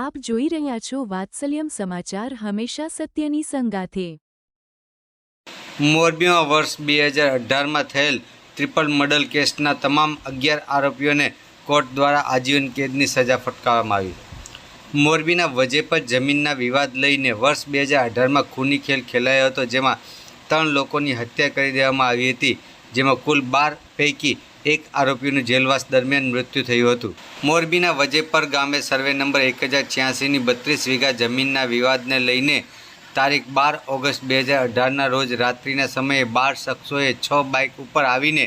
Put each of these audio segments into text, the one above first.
આપ જોઈ રહ્યા છો વાત્સલ્યમ સમાચાર હંમેશા સત્યની સંગાથે. મોરબીમાં વર્ષ બે હજાર અઢારમાં થયેલ ટ્રિપલ મર્ડર કેસના તમામ અગિયાર આરોપીઓને કોર્ટ દ્વારા આજીવન કેદની સજા ફટકારવામાં આવી. મોરબીના વજે પર જમીનના વિવાદ લઈને વર્ષ બે હજાર અઢારમાં ખૂની ખેલ ખેલાયો હતો, જેમાં ત્રણ લોકોની હત્યા કરી દેવામાં આવી હતી, જેમાં કુલ બાર પૈકી એક આરોપીનું જેલવાસ દરમિયાન મૃત્યુ થયું હતું. મોરબીના વજેપર ગામે સર્વે નંબર એક હજાર છ્યાસીની બત્રીસ વીઘા જમીનના વિવાદને લઈને તારીખ બાર ઓગસ્ટ બે હજાર અઢારના રોજ રાત્રિના સમયે બાર શખ્સોએ છ બાઇક ઉપર આવીને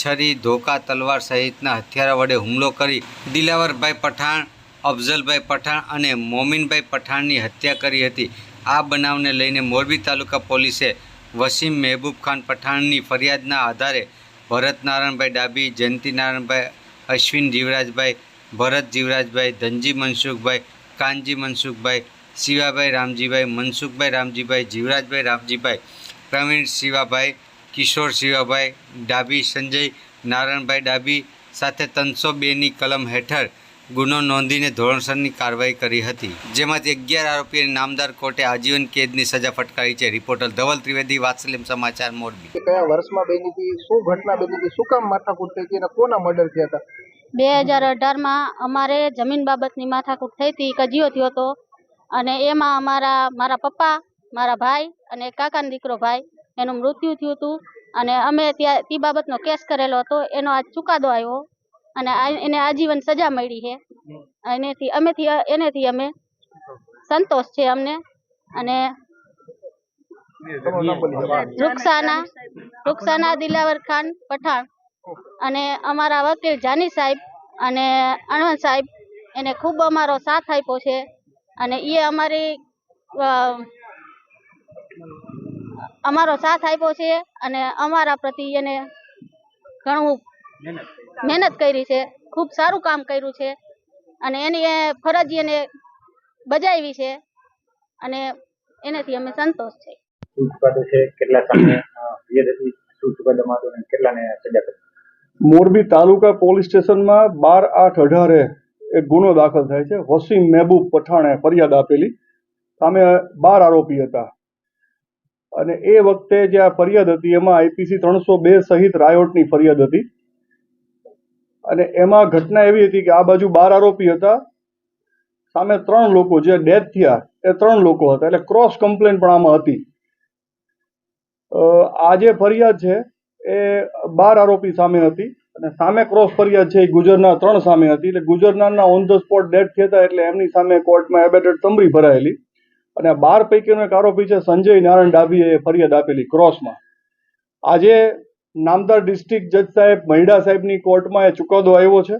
છરી, ધોકા, તલવાર સહિતના હથિયારો વડે હુમલો કરી દિલાવરભાઈ પઠાણ, અફઝલભાઈ પઠાણ અને મોમીનભાઈ પઠાણની હત્યા કરી હતી. આ બનાવને લઈને મોરબી તાલુકા પોલીસે વસીમ મહેબૂબ ખાન પઠાણની ફરિયાદના આધારે ભરત નારાયણભાઈ ડાબી જયંતિ નારાયણભાઈ અશ્વિન જીવરાજભાઈ, ભરત જીવરાજભાઈ, ધનજી મનસુખભાઈ, કાનજી મનસુખભાઈ, શિવાભાઈ રામજીભાઈ, મનસુખભાઈ રામજીભાઈ, જીવરાજભાઈ રામજીભાઈ, પ્રવીણ શિવાભાઈ, કિશોર શિવાભાઈ ડાબી સંજય, નારાયણભાઈ ડાબી સાથે ત્રણસો બેની કલમ હેઠળ ગુનો નોંધીને ધોરણસરની કાર્યવાહી કરી હતી જેમાંથી અગિયાર આરોપીને નામદાર કોર્ટે આજીવન કેદની સજા ફટકારી છે. રિપોર્ટર ધવલ ત્રિવેદી વાત્સલ્યમ સમાચાર મોરબી. કયા વર્ષમાં બની હતી? શું ઘટના બની હતી? શું કામ માથાકૂટ થઈ હતી અને કોના મર્ડર થયા હતા? બે હજાર અઢારમાં અમારે જમીન બાબતની માથાકૂટ થઈ હતી કજિયો થયો હતો. અને એમાં અમારા મારા પપ્પા મારા ભાઈ અને એક કાકાનો દીકરો ભાઈ એનું મૃત્યુ થયું હતું. અને અમે ત્યાં તે બાબતનો કેસ કરેલો હતો. એનો આજ ચુકાદો આવ્યો. અને એને આજીવન સજા મળી છે. એનેથી અમેથી, એનેથી અમે સંતોષ છે અમને અને રૂકસાના રૂકસાના દિલાવર ખાન પઠાણ અને અમારા વકીલ જાની સાહેબ અને અણવન સાહેબ એને ખૂબ અમારો સાથ આપ્યો છે અને એ અમારી અમારો સાથ આપ્યો છે અને અમારા પ્રતિ એને ઘણું મહેનત કરી છે ખૂબ સારું કામ કર્યું છે અને એની એ ફરજ એને બજાવી છે અને એનાથી અમે સંતોષ છે. ચુકાદો છે કેટલા સામે ફરિયાદ શું ચુકાદામાં હતું અને કેટલાને સજા કરી? મોરબી તાલુકા પોલીસ સ્ટેશનમાં બાર આઠ અઢારે એક ગુનો દાખલ થાય છે. વસીમ મહેબૂબ પઠાણે ફરિયાદ આપેલી. સામે બાર આરોપી હતા. અને એ વખતે જે આ ફરિયાદ હતી એમાં આઈપીસી ત્રણસો બે સહિત રાયોટની ફરિયાદ હતી. અને એમાં ઘટના એવી હતી કે આ બાજુ બાર આરોપી હતા. સામે ત્રણ લોકો જે ડેથ થયા, એ ત્રણ લોકો હતા. એટલે ક્રોસ કમ્પ્લેન પણ આમાં હતી. આ જે ફરિયાદ છે, એ બાર આરોપી સામે હતી અને સામે ક્રોસ ફરિયાદ છે, એ ગુજરના ત્રણ સામે હતી. એટલે ગુજરનારના ઓન ધ સ્પોટ ડેથ થયા હતા એટલે એમની સામે કોર્ટમાં એબેટેડ તમરી ભરાયેલી. અને બાર પૈકીનો એક આરોપી છે, સંજય નારાયણ ડાભીએ ફરિયાદ આપેલી ક્રોસમાં આજે નામદાર ડિસ્ટ્રિક્ટ જજ સાહેબ મહિડા સાહેબની કોર્ટમાં એ ચુકાદો આવ્યો છે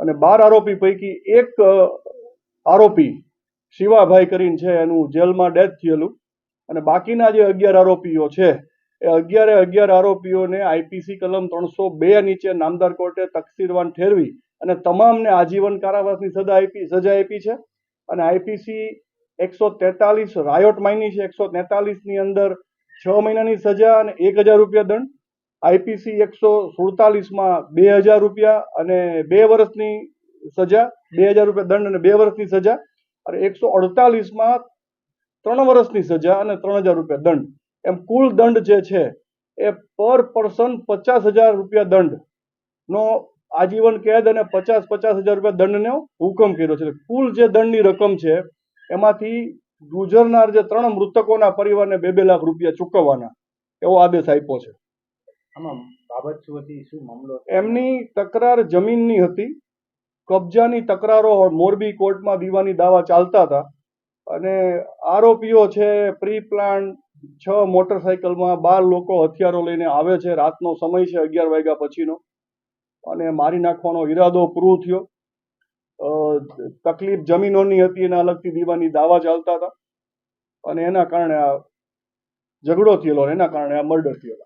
અને બાર આરોપી પૈકી એક આરોપી શિવાભાઈ કરીને છે, એનું જેલમાં ડેથ થયેલું. અને બાકીના જે અગિયાર આરોપીઓ છે, એ અગિયારે અગિયાર આરોપીઓને આઈપીસી કલમ ત્રણસો બે નીચે નામદાર કોર્ટે તકસીરવાન ઠેરવી અને તમામને આજીવન કારાવાસની સજા આપી સજા આપી છે. અને આઈપીસી એકસો તેતાલીસ, રાયોટ માઇની છે, એકસો તેતાલીસની અંદર છ મહિનાની સજા અને એક હજાર રૂપિયા દંડ. આઈપીસી એકસો સુડતાલીસમાં બે હજાર રૂપિયા અને બે વર્ષની સજા, બે હજાર રૂપિયા દંડ અને બે વર્ષની સજા અને એકસો અડતાલીસમાં ત્રણ વર્ષની સજા અને ત્રણ હજાર રૂપિયા દંડ. એમ કુલ દંડ જે છે, એ પર પર્સન પચાસ હજાર રૂપિયા દંડ નો આજીવન કેદ અને પચાસ પચાસ હજાર રૂપિયા દંડનો હુકમ કર્યો છે. કુલ જે દંડની રકમ છે, એમાંથી ગુજરનાર જે ત્રણ મૃતકોના પરિવારને બે બે લાખ રૂપિયા ચૂકવવાના એવો આદેશ આપ્યો છે. એમની તકરાર જમીનની હતી. કબજાની તકરારો મોરબી કોર્ટમાં દીવાની દાવા ચાલતા હતા. અને આરોપીઓ છે, પ્રી પ્લાન છ મોટરસાયકલમાં બાર લોકો હથિયારો લઈને આવે છે. રાતનો સમય છે અગિયાર વાગ્યા પછીનો. અને મારી નાખવાનો ઈરાદો પૂરો થયો. તકલીફ જમીનોની હતી, એના અલગથી દીવાની દાવા ચાલતા હતા. અને એના કારણે આ ઝઘડો થયેલો એના કારણે આ મર્ડર થયેલો.